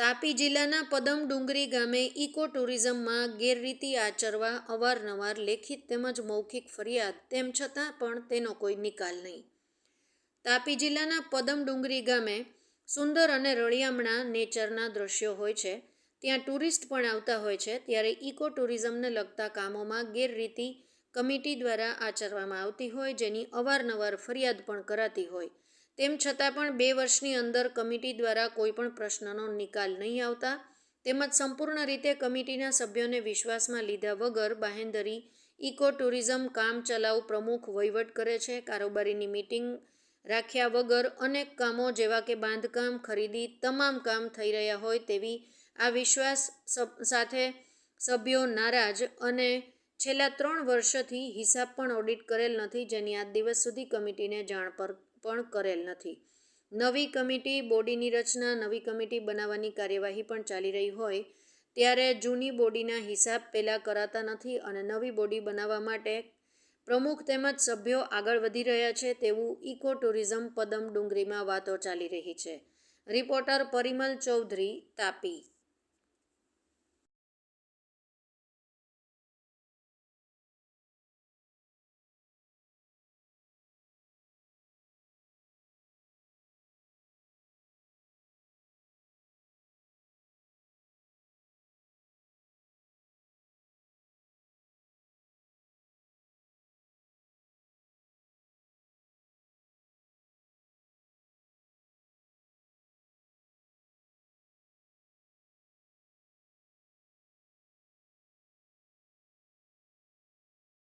તાપી જિલ્લાના પદમ ડુંગરી ગામે ઇકો ટુરિઝમમાં ગેરરીતિ આચરવા અવારનવાર લેખિત તેમજ મૌખિક ફરિયાદ, તેમ છતાં પણ તેનો કોઈ નિકાલ નહીં. તાપી જિલ્લાના પદમ ડુંગરી ગામે સુંદર અને રળિયામણા નેચરના દ્રશ્યો હોય છે. ત્યાં ટુરિસ્ટ પણ આવતા હોય છે. ત્યારે ઇકો ટુરિઝમને લગતા કામોમાં ગેરરીતિ કમિટી દ્વારા આચરવામાં આવતી હોય, જેની અવારનવાર ફરિયાદ પણ કરાતી હોય. તેમ છતાં પણ બે વર્ષની અંદર કમિટી દ્વારા કોઈપણ પ્રશ્નનો નિકાલ નહીં આવતા. તેમજ સંપૂર્ણ રીતે કમિટીના સભ્યોને વિશ્વાસમાં લીધા વગર બાહેંધરી ઇકો ટુરિઝમ કામ ચલાવ પ્રમુખ વહીવટ કરે છે. કારોબારીની મિટિંગ રાખ્યા વગર અનેક કામો જેવા કે બાંધકામ, ખરીદી તમામ કામ થઈ રહ્યા હોય તેવી આ વિશ્વાસ સાથે સભ્યો નારાજ અને છેલ્લા ત્રણ વર્ષથી હિસાબ પણ ઓડિટ કરેલ નથી, જેની આજ દિવસ સુધી કમિટીને જાણ પર પણ કરેલ નથી. નવી કમિટી બોડીની રચના, નવી કમિટી બનાવવાની કાર્યવાહી પણ ચાલી રહી હોય ત્યારે જૂની બોડીના હિસાબ પહેલાં કરાતા નથી અને નવી બોડી બનાવવા માટે પ્રમુખ તેમજ સભ્યો આગળ વધી રહ્યા છે તેવું ઇકો ટુરિઝમ પદમ ડુંગરીમાં વાતો ચાલી રહી છે. રિપોર્ટર પરિમલ ચૌધરી, તાપી.